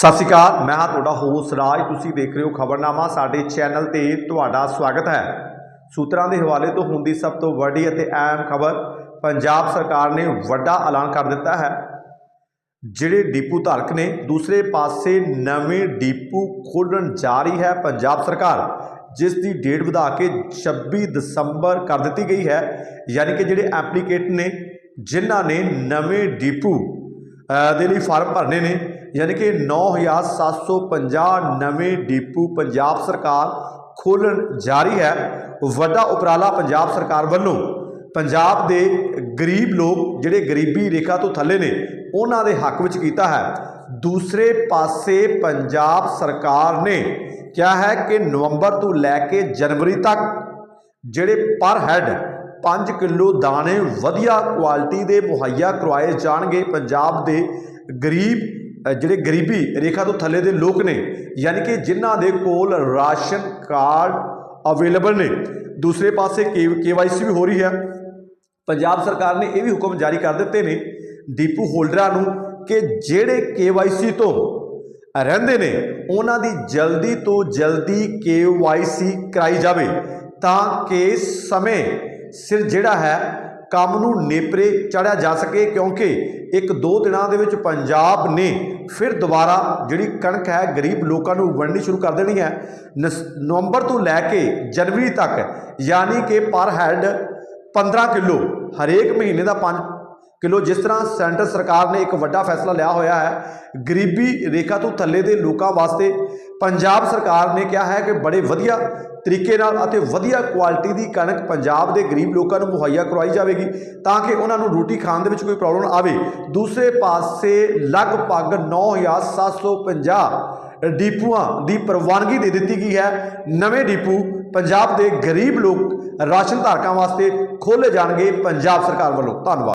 ਸਤਿ ਸ਼੍ਰੀ ਅਕਾਲ, ਮੈਂ ਹਾਂ ਤੁਹਾਡਾ ਹੋਸਟ ਰਾਜ। ਤੁਸੀਂ ਦੇਖ ਰਹੇ ਹੋ ਖਬਰਨਾਮਾ, ਸਾਡੇ ਚੈਨਲ ਤੇ ਤੁਹਾਡਾ ਸਵਾਗਤ ਹੈ। ਸੂਤਰਾਂ ਦੇ ਹਵਾਲੇ ਤੋਂ ਹੁੰਦੀ ਸਭ ਤੋਂ ਵੱਡੀ ਅਤੇ ਅਹਿਮ ਖਬਰ, ਪੰਜਾਬ ਸਰਕਾਰ ਨੇ ਵੱਡਾ ਐਲਾਨ ਕਰ ਦਿੱਤਾ ਹੈ। ਜਿਹੜੇ ਡੀਪੂ ਧਾਰਕ ਨੇ, ਦੂਸਰੇ ਪਾਸੇ ਨਵੇਂ ਡੀਪੂ ਖੋਲ੍ਹਣ ਜਾ ਰਹੀ ਹੈ ਪੰਜਾਬ ਸਰਕਾਰ, ਜਿਸ ਦੀ ਡੇਟ ਵਧਾ ਕੇ 26 ਦਸੰਬਰ ਕਰ ਦਿੱਤੀ ਗਈ ਹੈ। ਯਾਨੀ ਕਿ ਜਿਹੜੇ ਐਪਲੀਕੇਟ ਨੇ, ਜਿਨ੍ਹਾਂ ਨੇ ਨਵੇਂ ਡੀਪੂ ਦੇ ਲਈ ਫਾਰਮ ਭਰਨੇ ਨੇ ਯਾਨੀ ਕਿ 9750 ਨਵੇਂ ਡੀਪੂ ਪੰਜਾਬ ਸਰਕਾਰ ਖੋਲ੍ਹਣ ਜਾਰੀ ਹੈ। ਵੱਡਾ ਉਪਰਾਲਾ ਪੰਜਾਬ ਸਰਕਾਰ ਵੱਲੋਂ। ਪੰਜਾਬ ਦੇ ਗਰੀਬ ਲੋਕ, ਜਿਹੜੇ ਗਰੀਬੀ ਰੇਖਾ ਤੋਂ ਥੱਲੇ ਨੇ, ਉਹਨਾਂ ਦੇ ਹੱਕ ਵਿੱਚ ਕੀਤਾ ਹੈ। ਦੂਸਰੇ ਪਾਸੇ ਪੰਜਾਬ ਸਰਕਾਰ ਨੇ ਕਿਹਾ ਹੈ ਕਿ ਨਵੰਬਰ ਤੋਂ ਲੈ ਕੇ ਜਨਵਰੀ ਤੱਕ ਜਿਹੜੇ ਪਰ ਹੈਡ 5 ਕਿਲੋ ਦਾਣੇ ਵਧੀਆ ਕੁਆਲਿਟੀ ਦੇ ਮੁਹੱਈਆ ਕਰਵਾਏ ਜਾਣਗੇ। ਪੰਜਾਬ ਦੇ ਗਰੀਬ ਜਿਹੜੇ ਗਰੀਬੀ ਰੇਖਾ ਤੋਂ ਥੱਲੇ ਦੇ ਲੋਕ ਨੇ, ਯਾਨੀ ਕਿ ਜਿਨ੍ਹਾਂ ਦੇ ਕੋਲ ਰਾਸ਼ਨ ਕਾਰਡ ਅਵੇਲੇਬਲ ਨੇ। ਦੂਸਰੇ ਪਾਸੇ ਕੇਵਾਈਸੀ ਵੀ ਹੋ ਰਹੀ ਹੈ। ਪੰਜਾਬ ਸਰਕਾਰ ਨੇ ਇਹ ਵੀ ਹੁਕਮ ਜਾਰੀ ਕਰ ਦਿੱਤੇ ਨੇ ਡੀਪੂ ਹੋਲਡਰਾਂ ਨੂੰ ਕਿ ਜਿਹੜੇ ਕੇਵਾਈਸੀ ਤੋਂ ਰਹਿੰਦੇ ਨੇ, ਉਹਨਾਂ ਦੀ ਜਲਦੀ ਤੋਂ ਜਲਦੀ ਕੇਵਾਈਸੀ ਕਰਾਈ ਜਾਵੇ ਤਾਂ ਕਿ ਸਮੇਂ ਸਿਰ ਜਿਹੜਾ ਹੈ ਕੰਮ ਨੂੰ ਨੇਪਰੇ ਚੜਿਆ ਜਾ ਸਕੇ ਕਿਉਂਕਿ ਇੱਕ ਦੋ ਦਿਨਾਂ ਦੇ ਵਿੱਚ ਪੰਜਾਬ ਨੇ ਫਿਰ ਦੁਬਾਰਾ ਜਿਹੜੀ ਕਣਕ ਹੈ ਗਰੀਬ ਲੋਕਾਂ ਨੂੰ ਵੰਡਣੀ ਸ਼ੁਰੂ ਕਰ ਦੇਣੀ ਹੈ। ਨਸ- ਨਵੰਬਰ ਤੋਂ ਲੈ ਕੇ ਜਨਵਰੀ ਤੱਕ ਯਾਨੀ ਕਿ ਪਰ ਹੈਡ 15 ਕਿਲੋ, ਹਰੇਕ ਮਹੀਨੇ ਦਾ 5 ਕਿਲੋ, ਜਿਸ ਤਰ੍ਹਾਂ ਸੈਂਟਰ ਸਰਕਾਰ ਨੇ ਇੱਕ ਵੱਡਾ ਫੈਸਲਾ ਲਿਆ ਹੋਇਆ ਹੈ, ਗਰੀਬੀ ਰੇਖਾ ਤੋਂ ਥੱਲੇ ਦੇ ਲੋਕਾਂ ਵਾਸਤੇ ਪੰਜਾਬ ਸਰਕਾਰ ਨੇ ਕਿਹਾ ਹੈ ਕਿ ਬੜੇ ਵਧੀਆ ਤਰੀਕੇ ਨਾਲ ਅਤੇ ਵਧੀਆ ਕੁਆਲਿਟੀ ਦੀ ਕਣਕ ਪੰਜਾਬ ਦੇ ਗਰੀਬ ਲੋਕਾਂ ਨੂੰ ਮੁਹੱਈਆ ਕਰਵਾਈ ਜਾਵੇਗੀ ਤਾਂ ਕਿ ਉਹਨਾਂ ਨੂੰ ਰੋਟੀ ਖਾਣ ਦੇ ਵਿੱਚ ਕੋਈ ਪ੍ਰੋਬਲਮ ਆਵੇ। ਦੂਸਰੇ ਪਾਸੇ ਲਗਭਗ 9750 ਡੀਪੂਆਂ ਦੀ ਪ੍ਰਵਾਨਗੀ ਦੇ ਦਿੱਤੀ ਗਈ ਹੈ। ਨਵੇਂ ਡੀਪੂ ਪੰਜਾਬ ਦੇ ਗਰੀਬ ਲੋਕ ਰਾਸ਼ਨ ਧਾਰਕਾਂ ਵਾਸਤੇ ਖੋਲ੍ਹੇ ਜਾਣਗੇ। ਪੰਜਾਬ ਸਰਕਾਰ ਵੱਲੋਂ ਧੰਨਵਾਦ।